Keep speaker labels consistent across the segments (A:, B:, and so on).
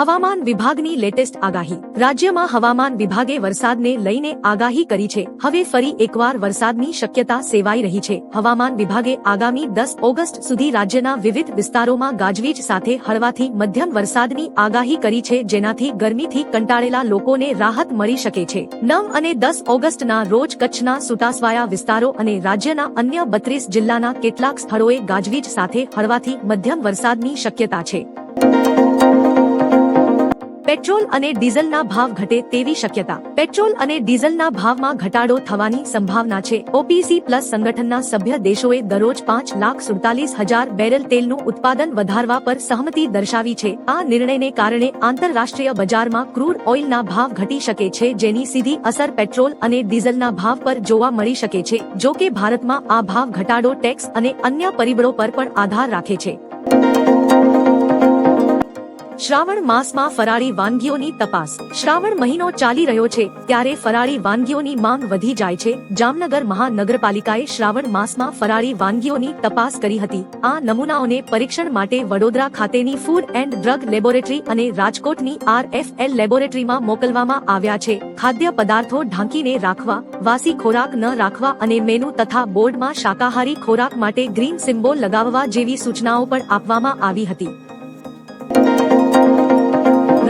A: હવામાન વિભાગની લેટેસ્ટ આગાહી. રાજ્યમાં હવામાન વિભાગે વરસાદને લઈને આગાહી કરી છે. હવે ફરી એકવાર વરસાદની શક્યતા સેવાઈ રહી છે. હવામાન વિભાગે આગામી દસ ઓગસ્ટ સુધી રાજ્યના વિવિધ વિસ્તારોમાં ગાજવીજ સાથે હળવાથી મધ્યમ વરસાદની આગાહી કરી છે, જેનાથી ગરમીથી કંટાળેલા લોકોને રાહત મળી શકે છે. નવ અને દસ ઓગસ્ટના રોજ કચ્છના સુટાસવાયા વિસ્તારો અને રાજ્યના અન્ય બત્રીસ જિલ્લાના કેટલાક સ્થળોએ ગાજવીજ સાથે હળવાથી મધ્યમ વરસાદની શક્યતા છે. પેટ્રોલ અને ડીઝલના ભાવ ઘટે તેવી શક્યતા. પેટ્રોલ અને ડીઝલના ભાવમાં ઘટાડો થવાની સંભાવના છે. ઓપીસી પ્લસ સંગઠનના સભ્ય દેશોએ દરરોજ પાંચ લાખ સુડતાલીસ હજાર બેરલ તેલનું ઉત્પાદન વધારવા પર સહમતિ દર્શાવી છે. આ નિર્ણયને કારણે આંતરરાષ્ટ્રીય બજારમાં ક્રૂડ ઓઇલના ભાવ ઘટી શકે છે, જેની સીધી અસર પેટ્રોલ અને ડીઝલના ભાવ પર જોવા મળી શકે છે. જો કે ભારતમાં આ ભાવ ઘટાડો ટેક્સ અને અન્ય પરિબળો પર પણ આધાર રાખે છે. શ્રાવણ માસમાં ફરાળી વાનગીઓની તપાસ. શ્રાવણ મહિનો ચાલી રહ્યો છે, ત્યારે ફરાળી વાનગીઓની માંગ વધી જાય છે. જામનગર મહાનગરપાલિકાએ શ્રાવણ માસમાં ફરાળી વાનગીઓની તપાસ કરી હતી. આ નમૂનાઓને પરીક્ષણ માટે વડોદરા ખાતેની ફૂડ એન્ડ ડ્રગ લેબોરેટરી અને રાજકોટની આરએફએલ લેબોરેટરીમાં મોકલવામાં આવ્યા છે. ખાદ્ય પદાર્થો ઢાંકીને રાખવા, વાસી ખોરાક ન રાખવા અને મેનુ તથા બોર્ડમાં શાકાહારી ખોરાક માટે ગ્રીન સિમ્બોલ લગાવવા જેવી સૂચનાઓ પણ આપવામાં આવી હતી.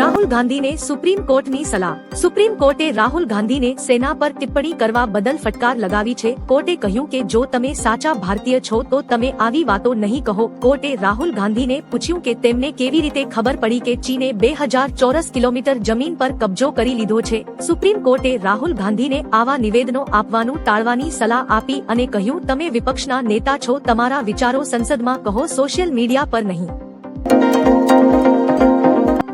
A: રાહુલ ગાંધીને સુપ્રીમ કોર્ટની સલાહ. સુપ્રીમ કોર્ટે રાહુલ ગાંધીને સેના પર ટિપ્પણી કરવા બદલ ફટકાર લગાવી છે. કોર્ટે કહ્યું કે જો તમે સાચા ભારતીય છો, તો તમે આવી વાતો નહીં કહો. કોર્ટે રાહુલ ગાંધીને પૂછ્યું કે તેમને કેવી રીતે ખબર પડી કે ચીને બે હજાર ચોરસ કિલોમીટર જમીન પર કબજો કરી લીધો છે. સુપ્રીમ કોર્ટે રાહુલ ગાંધીને આવા નિવેદનો આપવાનું ટાળવાની સલાહ આપી અને કહ્યું, તમે વિપક્ષના નેતા છો, તમારા વિચારો સંસદમાં કહો, સોશિયલ મીડિયા પર નહીં.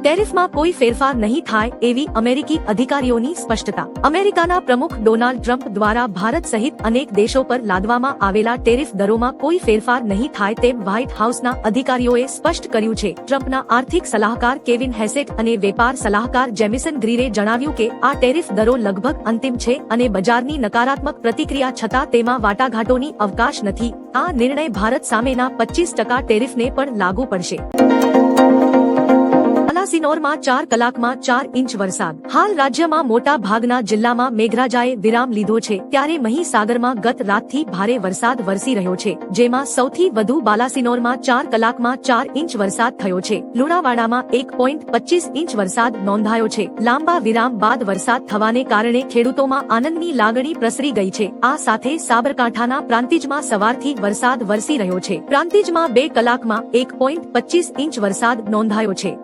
A: ટેરિફમાં કોઈ ફેરફાર નહીં થાય એવી અમેરિકી અધિકારીઓની સ્પષ્ટતા. અમેરિકાના પ્રમુખ ડોનાલ્ડ ટ્રમ્પ દ્વારા ભારત સહિત અનેક દેશો પર લાદવામાં આવેલા ટેરિફ દરોમાં કોઈ ફેરફાર નહીં થાય તેમ વ્હાઇટ હાઉસના અધિકારીઓએ સ્પષ્ટ કર્યું છે. ટ્રમ્પના આર્થિક સલાહકાર કેવિન હેસેટ અને વેપાર સલાહકાર જેમિસન ગ્રીરે જણાવ્યું કે આ ટેરિફ દરો લગભગ અંતિમ છે અને બજારની નકારાત્મક પ્રતિક્રિયા છતાં તેમાં વાટાઘાટોની અવકાશ નથી. આ નિર્ણય ભારત સામેના પચીસ ટકા ટેરિફને પણ લાગુ પડશે. બાલાસિનોરમાં ચાર કલાકમાં ચાર ઇંચ વરસાદ. હાલ રાજ્યમાં મોટા ભાગના જિલ્લામાં મેઘરાજાએ વિરામ લીધો છે. ત્યારે મહીસાગરમાં ગત રાતથી ભારે વરસાદ વરસી રહ્યો છે. જેમાં સૌથી વધુ બાલાસિનોરમાં ચાર કલાકમાં ચાર ઇંચ વરસાદ થયો છે. લુણાવાડામાં એક પોઈન્ટ પચીસ ઇંચ વરસાદ નોંધાયો છે. લાંબા વિરામ બાદ વરસાદ થવાને કારણે ખેડૂતોમાં આનંદની લાગણી પ્રસરી ગઈ છે. આ સાથે સાબરકાંઠાના પ્રાંતિજમાં સવારથી વરસાદ વરસી રહ્યો છે. પ્રાંતિજમાં બે કલાકમાં એક પોઈન્ટ પચીસ ઇંચ વરસાદ નોંધાયો છે.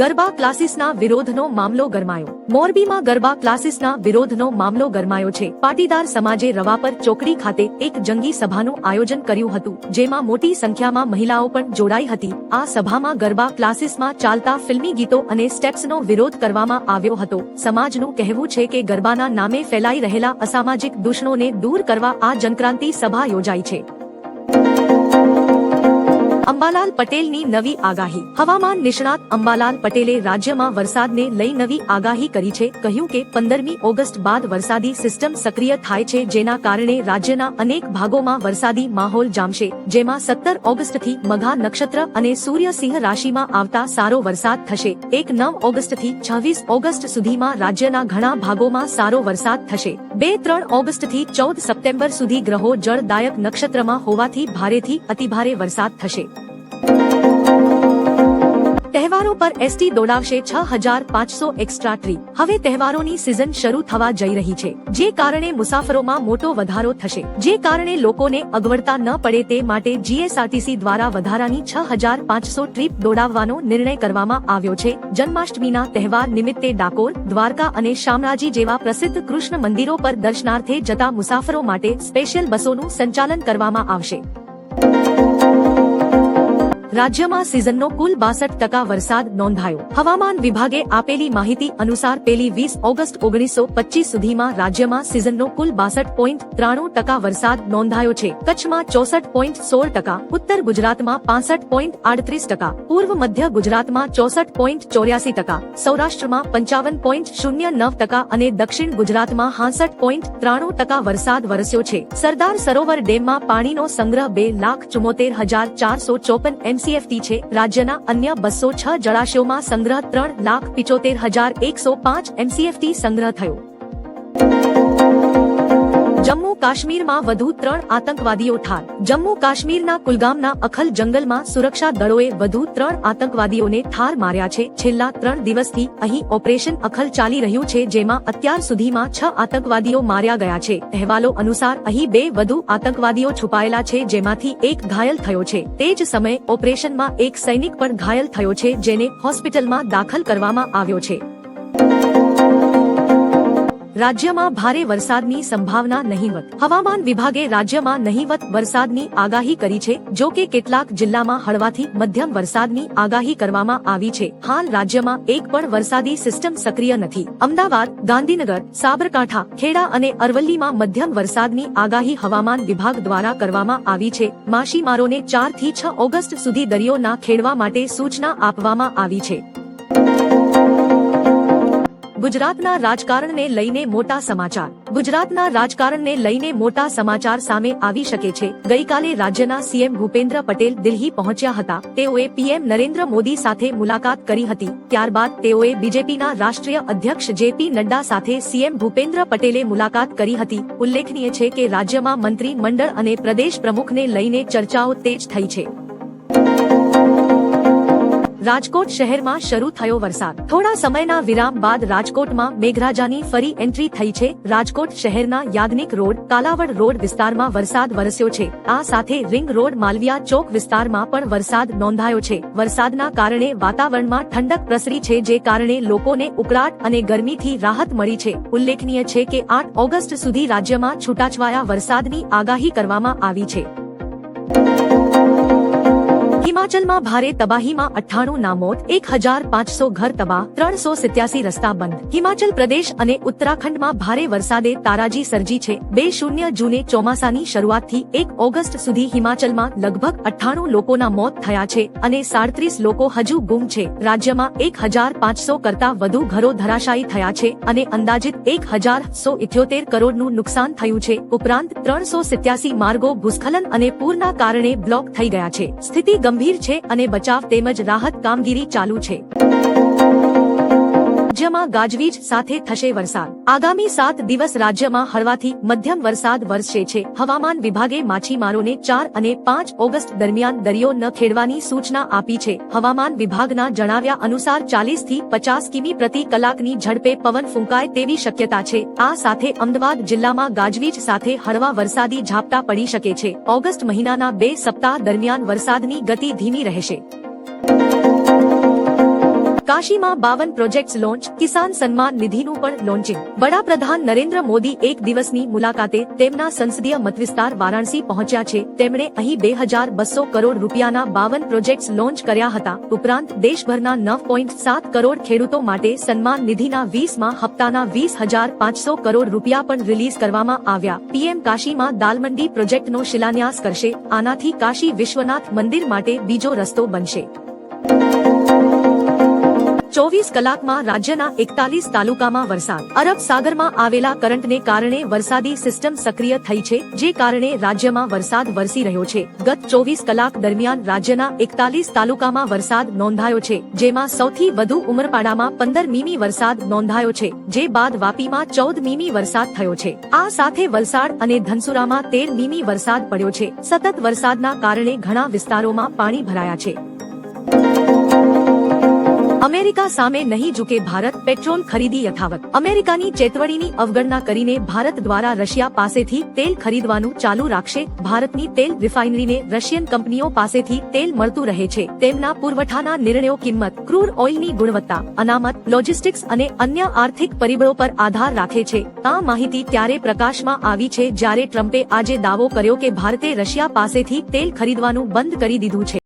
A: ગરબા ક્લાસીસના વિરોધનો મામલો ગરમાયો. મોરબીમાં ગરબા ક્લાસીસના વિરોધનો મામલો ગરમાયો છે. પાટીદાર સમાજે રવા પર ચોકડી ખાતે એક જંગી સભાનું આયોજન કર્યું હતું, જેમાં મોટી સંખ્યામાં મહિલાઓ પણ જોડાઈ હતી. આ સભામાં ગરબા ક્લાસીસમાં ચાલતા ફિલ્મી ગીતો અને સ્ટેપ્સનો વિરોધ કરવામાં આવ્યો હતો. સમાજનું કહેવું છે કે ગરબાના નામે ફેલાઈ રહેલા અસામાજિક દૂષણોને દૂર કરવા આ જનક્રાંતિ સભા યોજાઈ છે. અંબાલાલ પટેલની નવી આગાહી. હવામાન નિષ્ણાત અંબાલાલ પટેલે રાજ્યમાં વરસાદને લઈ નવી આગાહી કરી છે. કહ્યું કે પંદરમી ઓગસ્ટ બાદ વરસાદી સિસ્ટમ સક્રિય થાય છે, જેના કારણે રાજ્યના અનેક ભાગોમાં વરસાદી માહોલ જામશે, જેમાં સત્તર ઓગસ્ટથી મઘા નક્ષત્ર અને સૂર્ય સિંહ રાશિમાં આવતા સારો વરસાદ થશે. એક નવ ઓગસ્ટથી છવ્વીસ ઓગસ્ટ સુધીમાં રાજ્યના ઘણા ભાગોમાં સારો વરસાદ થશે. બે ત્રણ ઓગસ્ટથી ચૌદ સપ્ટેમ્બર સુધી ગ્રહો જળદાયક નક્ષત્રમાં હોવાથી ભારેથી અતિભારે વરસાદ થશે. તહેવારો પર એસટી દોડાવશે છ હજાર પાંચસો એક્સ્ટ્રા ટ્રી હવે તહેવારોની સિઝન શરૂ થવા જઈ રહી છે. જે કારણે મુસાફરોમાં મોટો વધારો થશે. જે કારણે લોકોને અગવડતા ન પડે તે માટે જીએસઆરટીસી દ્વારા વધારાની છ હજાર પાંચસો ટ્રીપ દોડાવવાનો નિર્ણય કરવામાં આવ્યો છે. જન્માષ્ટમીના તહેવાર નિમિત્તે ડાકોર, દ્વારકા અને શામળાજી જેવા પ્રસિદ્ધ કૃષ્ણ મંદિરો પર દર્શનાર્થે જતા મુસાફરો માટે સ્પેશિયલ બસોનું સંચાલન કરવામાં આવશે. રાજ્યમાં સિઝનનો કુલ બાસઠ ટકા વરસાદ નોંધાયો. હવામાન વિભાગે આપેલી માહિતી અનુસાર પેલી વીસ ઓગસ્ટ ઓગણીસો પચીસ સુધીમાં રાજ્યમાં સિઝનનો કુલ બાસઠ પોઈન્ટ ત્રાણું ટકા વરસાદ નોંધાયો છે. કચ્છમાં ચોસઠ પોઈન્ટ સોળ ટકા, ઉત્તર ગુજરાતમાં પાસઠ પોઈન્ટ આડત્રીસ ટકા, પૂર્વ મધ્ય ગુજરાતમાં ચોસઠ પોઈન્ટ ચોર્યાસી ટકા, સૌરાષ્ટ્રમાં પંચાવન પોઈન્ટ શૂન્ય નવ ટકા અને દક્ષિણ ગુજરાતમાં હાસઠ પોઈન્ટ ત્રાણું ટકા વરસાદ વરસ્યો છે. સરદાર સરોવર ડેમમાં પાણીનો સંગ્રહ બે લાખ ચુમ્મોતેર હજાર ચારસો ચોપન એમસીએફટી છે, રાજ્યના અન્ય બસો છ જળાશયોમાં સંગ્રહ ત્રણ લાખ પિચોતેર હજાર એકસો પાંચ એમસીએફટી સંગ્રહ થયો. જમ્મુ કાશ્મીરમાં વધુ ત્રણ આતંકવાદીઓ ઠાર. જમ્મુ કાશ્મીરના કુલગામના અખલ જંગલમાં સુરક્ષા દળોએ વધુ ત્રણ આતંકવાદીઓને ઠાર માર્યા છે. છેલ્લા ત્રણ દિવસથી અહીં ઓપરેશન અખલ ચાલી રહ્યું છે, જેમાં અત્યાર સુધીમાં છ આતંકવાદીઓ માર્યા ગયા છે. અહેવાલો અનુસાર અહીં બે વધુ આતંકવાદીઓ છુપાયેલા છે, જેમાંથી એક ઘાયલ થયો છે. તે જ સમયે ઓપરેશનમાં એક સૈનિક પણ ઘાયલ થયો છે, જેને હોસ્પિટલમાં દાખલ કરવામાં આવ્યો છે. રાજ્યમાં ભારે વરસાદની સંભાવના નહીવત. હવામાન વિભાગે રાજ્યમાં નહીવત વરસાદની આગાહી કરી છે, જો કે કેટલાક જિલ્લામાં હળવાથી મધ્યમ વરસાદની આગાહી કરવામાં આવી છે. હાલ રાજ્યમાં એક પણ વરસાદી સિસ્ટમ સક્રિય નથી. અમદાવાદ, ગાંધીનગર, સાબરકાંઠા, ખેડા અને અરવલ્લીમાં મધ્યમ વરસાદની આગાહી હવામાન વિભાગ દ્વારા કરવામાં આવી છે. માછીમારોને ચારથી છ ઓગસ્ટ સુધી દરિયો ના ખેડવા માટે સૂચના આપવામાં આવી છે. ગુજરાતના રાજકારણને લઈને મોટા સમાચાર. ગુજરાતના રાજકારણને લઈને મોટા સમાચાર સામે આવી શકે છે. ગઈકાલે રાજ્યના સીએમ ભૂપેન્દ્ર પટેલ દિલ્હી પહોંચ્યા હતા. તેઓએ પીએમ નરેન્દ્ર મોદી સાથે મુલાકાત કરી હતી. ત્યારબાદ તેઓએ બીજેપીના રાષ્ટ્રીય અધ્યક્ષ જેપી નડ્ડા સાથે સીએમ ભૂપેન્દ્ર પટેલે મુલાકાત કરી હતી. ઉલ્લેખનીય છે કે રાજ્યમાં મંત્રી મંડળ અને પ્રદેશ પ્રમુખને લઈને ચર્ચાઓ તેજ થઈ છે. રાજકોટ શહેરમાં શરૂ થયો વરસાદ. થોડા સમયના વિરામ બાદ રાજકોટમાં મેઘરાજાની ફરી એન્ટ્રી થઈ છે. રાજકોટ શહેરના યાજ્ઞિક રોડ, કાલાવડ રોડ વિસ્તારમાં વરસાદ વરસ્યો છે. આ સાથે રિંગ રોડ, માલવિયા ચોક વિસ્તારમાં પણ વરસાદ નોંધાયો છે. વરસાદના કારણે વાતાવરણમાં ઠંડક પ્રસરી છે, જે કારણે લોકોને ઉકળાટ અને ગરમીથી રાહત મળી છે. ઉલ્લેખનીય છે કે આઠ ઓગસ્ટ સુધી રાજ્યમાં છૂટાછવાયા વરસાદની આગાહી કરવામાં આવી છે. હિમાચલમાં ભારે તબાહીમાં અઠ્ઠાણું ના મોત એક હજાર પાંચસો ઘર તબાહ, ત્રણસો સિત્યાસી રસ્તા બંધ. હિમાચલ પ્રદેશ અને ઉત્તરાખંડમાં ભારે વરસાદે તારાજી સર્જી છે. બે શૂન્ય જૂને ચોમાસાની શરૂઆતથી એક ઓગસ્ટ સુધી હિમાચલમાં લગભગ અઠ્ઠાણું લોકોના મોત થયા છે અને સાડત્રીસ લોકો હજુ ગુમ છે. રાજ્યમાં એક હજાર પાંચસો કરતા વધુ ઘરો ધરાશાયી થયા છે અને અંદાજિત એક હજાર સો ઇઠ્યોતેર કરોડનું નુકસાન થયું છે. ઉપરાંત ત્રણસો સિત્યાસી માર્ગો ભૂસ્ખલન અને પૂરના કારણે બ્લોક થઈ ગયા છે. સ્થિતિ ગંભીર છે અને બચાવ તેમજ રાહત કામગીરી ચાલુ છે. રાજ્યમાં ગાજવીજ સાથે થશે વરસાદ. આગામી સાત દિવસ રાજ્યમાં હળવાથી મધ્યમ વરસાદ વરસશે છે. હવામાન વિભાગે માછીમારોને ચાર અને પાંચ ઓગસ્ટ દરમિયાન દરિયો ન ખેડવાની સૂચના આપી છે. હવામાન વિભાગના જણાવ્યા અનુસાર ચાલીસથી પચાસ કિમી પ્રતિ કલાકની ઝડપે પવન ફૂંકાય તેવી શક્યતા છે. આ સાથે અમદાવાદ જિલ્લામાં ગાજવીજ સાથે હળવા વરસાદી ઝાપટા પડી શકે છે. ઓગસ્ટ મહિનાના બે સપ્તાહ દરમિયાન વરસાદની ગતિ ધીમી રહેશે. કાશીમાં બાવન પ્રોજેક્ટ્સ લોન્ચ, કિસાન સન્માન નિધિનું પણ લોન્ચિંગ. વડાપ્રધાન નરેન્દ્ર મોદી એક દિવસની મુલાકાતે તેમના સંસદીય મતવિસ્તાર વારાણસી પહોંચ્યા છે. તેમણે અહીં બે હજાર બસો કરોડ રૂપિયાના બાવન પ્રોજેક્ટ્સ લોન્ચ કર્યા હતા. ઉપરાંત દેશભરના નવ પોઈન્ટ સાત કરોડ ખેડૂતો માટે સન્માન નિધિના વીસમાં હપ્તાના વીસ હજાર પાંચસો કરોડ રૂપિયા પણ રિલીઝ કરવામાં આવ્યા. પીએમ કાશીમાં દાલમંડી પ્રોજેક્ટનો શિલાન્યાસ કરશે. આનાથી કાશી વિશ્વનાથ મંદિર માટે બીજો રસ્તો બનશે. ચોવીસ કલાકમાં રાજ્યના એકતાલીસ તાલુકામાં વરસાદ. અરબ સાગરમાં આવેલા કરંટને કારણે વરસાદી સિસ્ટમ સક્રિય થઈ છે, જે કારણે રાજ્યમાં વરસાદ વરસી રહ્યો છે. ગત ચોવીસ કલાક દરમિયાન રાજ્યના એકતાલીસ તાલુકામાં વરસાદ નોંધાયો છે, જેમાં સૌથી વધુ ઉમરપાડામાં પંદર મીમી વરસાદ નોંધાયો છે, જે બાદ વાપીમાં ચૌદ મીમી વરસાદ થયો છે. આ સાથે વલસાડ અને ધનસુરામાં તેર મીમી વરસાદ પડ્યો છે. સતત વરસાદના કારણે ઘણા વિસ્તારોમાં પાણી ભરાયા છે. અમેરિકા સામે નહીં ઝુકે ભારત પેટ્રોલ ખરીદી યથાવત. અમેરિકાની ચેતવણીની અવગણના કરીને ભારત દ્વારા રશિયા પાસેથી તેલ ખરીદવાનું ચાલુ રાખશે. ભારતની તેલ રિફાઇનરીને રશિયન કંપનીઓ પાસેથી તેલ મળતું રહે છે. તેમના પુરવઠાના નિર્ણયો કિંમત, ક્રૂડ ઓઇલની ગુણવત્તા, અનામત, લોજિસ્ટિક્સ અને અન્ય આર્થિક પરિબળો પર આધાર રાખે છે. આ માહિતી ત્યારે પ્રકાશમાં આવી છે જ્યારે ટ્રમ્પે આજે દાવો કર્યો કે ભારતે રશિયા પાસેથી તેલ ખરીદવાનું બંધ કરી દીધું છે.